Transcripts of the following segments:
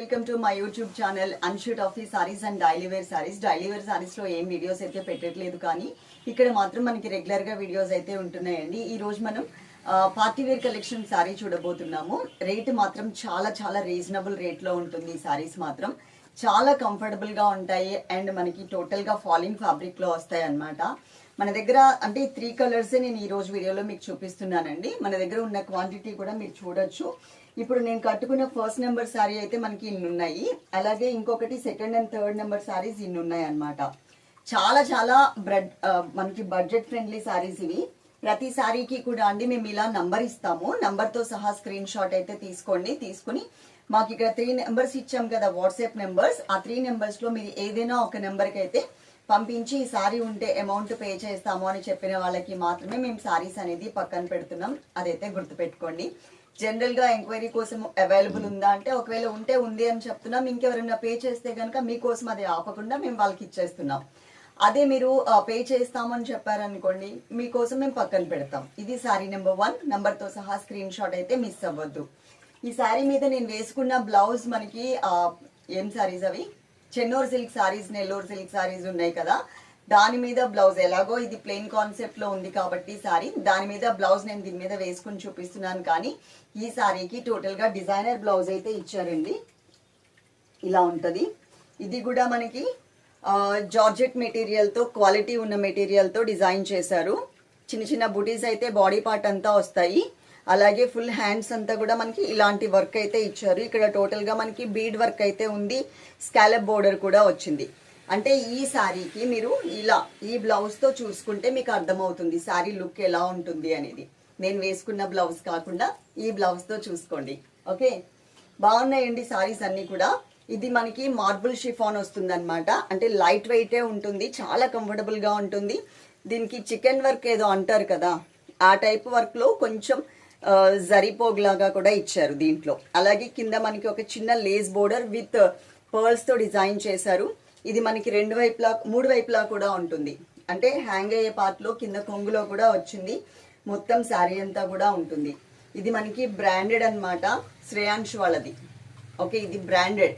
Welcome to my YouTube channel అన్షూట్ of the saris and daily wear saris. Daily wear సారీస్లో ఏం videos అయితే పెట్టట్లేదు కానీ ఇక్కడ మాత్రం మనకి రెగ్యులర్గా వీడియోస్ అయితే ఉంటున్నాయండి. ఈరోజు మనం పార్టీ వేర్ కలెక్షన్ సారీ చూడబోతున్నాము. రేట్ మాత్రం చాలా చాలా రీజనబుల్ రేట్లో ఉంటుంది ఈ సారీస్ మాత్రం. చాలా కంఫర్టబుల్గా ఉంటాయి అండ్ మనకి టోటల్గా ఫాలింగ్ ఫ్యాబ్రిక్లో వస్తాయి అన్నమాట మన దగ్గర అంటే త్రీ కలర్స్ నేను ఈ రోజు వీడియోలో మీకు చూపిస్తున్నానండి. మన దగ్గర ఉన్న క్వాంటిటీ కూడా మీరు చూడొచ్చు. ఇప్పుడు నేను కట్టుకున్న ఫస్ట్ నెంబర్ శారీ అయితే మనకి ఇన్ని ఉన్నాయి. అలాగే ఇంకొకటి second and third number saris ఇన్ని ఉన్నాయి అనమాట చాలా చాలా బ్రెడ్ మనకి బడ్జెట్ ఫ్రెండ్లీ శారీస్ ఇవి. ప్రతి శారీకి కూడా అండి మేము ఇలా నంబర్ ఇస్తాము. నంబర్తో సహా స్క్రీన్ షాట్ అయితే తీసుకోండి. తీసుకుని మాకు ఇక్కడ త్రీ నెంబర్స్ ఇచ్చాం కదా వాట్సాప్ నెంబర్స్ ఆ త్రీ నెంబర్స్లో మీరు ఏదైనా ఒక నెంబర్కి అయితే పంపించి ఈ సారీ ఉంటే అమౌంట్ పే చేస్తాము అని చెప్పిన వాళ్ళకి మాత్రమే మేము సారీస్ అనేది పక్కన పెడుతున్నాం. అదైతే గుర్తుపెట్టుకోండి. జనరల్గా ఎంక్వైరీ కోసం అవైలబుల్ ఉందా అంటే ఒకవేళ ఉంటే ఉంది అని చెప్తున్నాం. ఇంకెవరైనా పే చేస్తే కనుక మీకోసం అది ఆపకుండా మేము వాళ్ళకి ఇచ్చేస్తున్నాం. అదే మీరు పే చేస్తామని చెప్పారనుకోండి మీకోసం మేము పక్కన పెడతాం. ఇది సారీ నెంబర్ వన్ నెంబర్తో సహా స్క్రీన్ షాట్ అయితే మిస్ అవ్వద్దు. ఈ సారీ మీద నేను వేసుకున్న బ్లౌజ్ మనకి ఏం సారీస్ అవి? చెన్నూరు సిల్క్ సారీస్ నెల్లూరు సిల్క్ సారీస్ ఉన్నాయి కదా. దాని మీద బ్లౌజ్ ఎలాగో ఇది ప్లెయిన్ కాన్సెప్ట్లో ఉంది కాబట్టి సారీ. దాని మీద బ్లౌజ్ నేను దీని మీద వేసుకుని చూపిస్తున్నాను కానీ ఈ సారీకి టోటల్గా డిజైనర్ బ్లౌజ్ అయితే ఇచ్చారండి. ఇలా ఉంటుంది. ఇది కూడా మనకి జార్జెట్ మెటీరియల్తో క్వాలిటీ ఉన్న మెటీరియల్తో డిజైన్ చేశారు. చిన్న చిన్న బుటీస్ అయితే బాడీ పార్ట్ అంతా వస్తాయి. అలాగే ఫుల్ హ్యాండ్స్ అంతా కూడా మనకి ఇలాంటి వర్క్ అయితే ఇచ్చారు. ఇక్కడ టోటల్గా మనకి బీడ్ వర్క్ అయితే ఉంది. స్కాలప్ బోర్డర్ కూడా వచ్చింది. అంటే ఈ శారీకి మీరు ఇలా ఈ బ్లౌజ్తో చూసుకుంటే మీకు అర్థమవుతుంది శారీ లుక్ ఎలా ఉంటుంది అనేది. నేను వేసుకున్న బ్లౌజ్ కాకుండా ఈ బ్లౌజ్తో చూసుకోండి. ఓకే? బాగున్నాయండి సారీస్ అన్నీ కూడా. ఇది మనకి మార్బుల్ షిఫాన్ వస్తుంది అనమాట అంటే లైట్ వెయిటే ఉంటుంది చాలా కంఫర్టబుల్గా ఉంటుంది. దీనికి చికెన్ వర్క్ ఏదో అంటారు కదా. ఆ టైప్ వర్క్లో కొంచెం జరీపోగ్ లాగా కూడా ఇచ్చారు దీంట్లో. అలాగే కింద మనకి ఒక చిన్న లేస్ బోర్డర్ విత్ పర్ల్స్తో డిజైన్ చేశారు. ఇది మనకి రెండు వైపులా మూడు వైపులా కూడా ఉంటుంది. అంటే హ్యాంగ్ అయ్యే పార్ట్లో కింద కొంగులో కూడా వచ్చింది. మొత్తం శారీ అంతా కూడా ఉంటుంది. ఇది మనకి బ్రాండెడ్ అనమాట శ్రేయాంష్ వాళ్ళది. ఓకే ఇది బ్రాండెడ్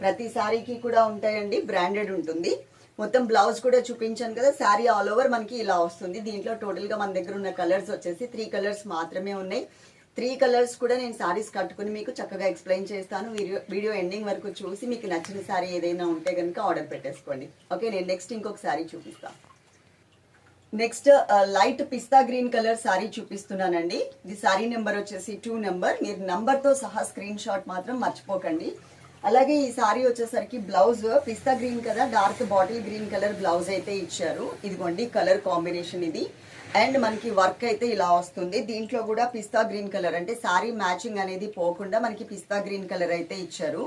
ప్రతి శారీకి కూడా ఉంటాయండి. బ్రాండెడ్ ఉంటుంది. మొత్తం బ్లౌజ్ కూడా చూపించాను కదా శారీ ఆల్ ఓవర్ మనకి ఇలా వస్తుంది. దీంట్లో టోటల్గా మన దగ్గర ఉన్న కలర్స్ వచ్చేసి త్రీ కలర్స్ మాత్రమే ఉన్నాయి. త్రీ కలర్స్ కూడా నేను శారీస్ కట్టుకుని మీకు చక్కగా ఎక్స్ప్లెయిన్ చేస్తాను. వీడియో వీడియో ఎండింగ్ వరకు చూసి మీకు నచ్చిన శారీ ఏదైనా ఉంటే కనుక ఆర్డర్ పెట్టేసుకోండి. ఓకే నేను నెక్స్ట్ ఇంకొక శారీ చూపిస్తాను next light uh, pista green colour sari చూపిస్తున్నానండి. ఇది సారీ నెంబర్ వచ్చేసి టూ నెంబర్ మీరు నంబర్తో సహా స్క్రీన్ షాట్ మాత్రం మర్చిపోకండి. అలాగే ఈ సారీ వచ్చేసరికి బ్లౌజ్ పిస్తా గ్రీన్ కదా dark bottle green colour blouse అయితే ఇచ్చారు. ఇదిగోండి కలర్ కాంబినేషన్ ఇది. అండ్ మనకి వర్క్ అయితే ఇలా వస్తుంది. దీంట్లో కూడా పిస్తా గ్రీన్ కలర్ అంటే సారీ మ్యాచింగ్ అనేది పోకుండా మనకి పిస్తా గ్రీన్ కలర్ అయితే ఇచ్చారు.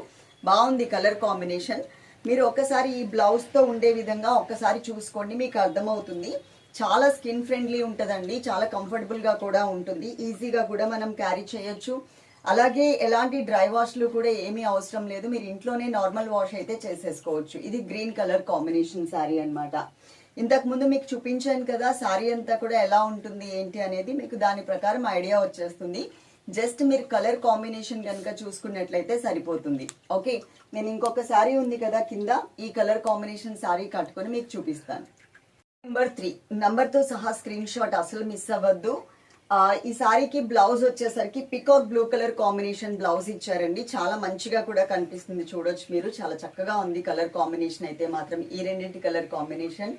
బాగుంది కలర్ కాంబినేషన్. మీరు ఒకసారి ఈ బ్లౌజ్తో ఉండే విధంగా ఒకసారి చూసుకోండి మీకు అర్థమవుతుంది. చాలా స్కిన్ ఫ్రెండ్లీ ఉంటుందండి చాలా కంఫర్టబుల్గా కూడా ఉంటుంది. ఈజీగా కూడా మనం క్యారీ చేయొచ్చు. అలాగే ఎలాంటి డ్రై వాష్లు కూడా ఏమీ అవసరం లేదు. మీరు ఇంట్లోనే నార్మల్ వాష్ అయితే చేసేసుకోవచ్చు. ఇది గ్రీన్ కలర్ కాంబినేషన్ శారీ అన్నమాట. ఇంతకుముందు మీకు చూపించాను కదా శారీ అంతా కూడా ఎలా ఉంటుంది ఏంటి అనేది మీకు దాని ప్రకారం ఐడియా వచ్చేస్తుంది. జస్ట్ మీరు కలర్ కాంబినేషన్ కనుక చూసుకున్నట్లయితే సరిపోతుంది. ఓకే నేను ఇంకొక శారీ ఉంది కదా కింద ఈ కలర్ కాంబినేషన్ శారీ కట్టుకొని మీకు చూపిస్తాను. Number three. నెంబర్తో సహా స్క్రీన్ షాట్ అసలు మిస్ అవ్వద్దు. ఈ సారీకి బ్లౌజ్ వచ్చేసరికి peacock blue colour combination blouse ఇచ్చారండి. చాలా మంచిగా కూడా కనిపిస్తుంది చూడొచ్చు మీరు. చాలా చక్కగా ఉంది కలర్ కాంబినేషన్ అయితే మాత్రం. ఈ రెండింటి కలర్ కాంబినేషన్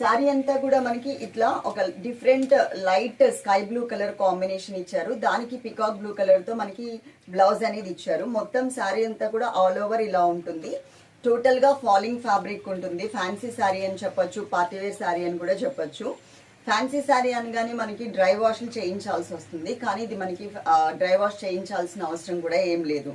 శారీ అంతా కూడా మనకి ఇట్లా ఒక different light sky blue colour combination ఇచ్చారు. దానికి పికాక్ బ్లూ కలర్తో మనకి బ్లౌజ్ అనేది ఇచ్చారు. మొత్తం శారీ అంతా కూడా ఆల్ ఓవర్ ఇలా ఉంటుంది. టోటల్గా ఫాలింగ్ ఫ్యాబ్రిక్ ఉంటుంది. ఫ్యాన్సీ శారీ అని చెప్పొచ్చు పార్టీవేర్ శారీ అని కూడా చెప్పొచ్చు. ఫ్యాన్సీ శారీ అనగానే మనకి డ్రై వాష్లు చేయించాల్సి వస్తుంది. కానీ ఇది మనకి డ్రై వాష్ చేయించాల్సిన అవసరం కూడా ఏం లేదు.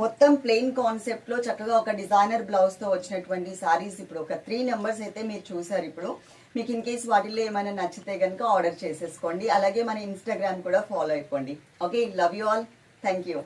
మొత్తం ప్లెయిన్ కాన్సెప్ట్లో చక్కగా ఒక డిజైనర్ బ్లౌజ్తో వచ్చినటువంటి శారీస్ ఇప్పుడు ఒక త్రీ నెంబర్స్ అయితే మీరు చూసారు ఇప్పుడు. మీకు ఇన్ కేస్ వాటిల్లో ఏమైనా నచ్చితే కనుక ఆర్డర్ చేసేసుకోండి. అలాగే మన ఇన్స్టాగ్రామ్ కూడా ఫాలో అయిపోండి. Okay love you all thank you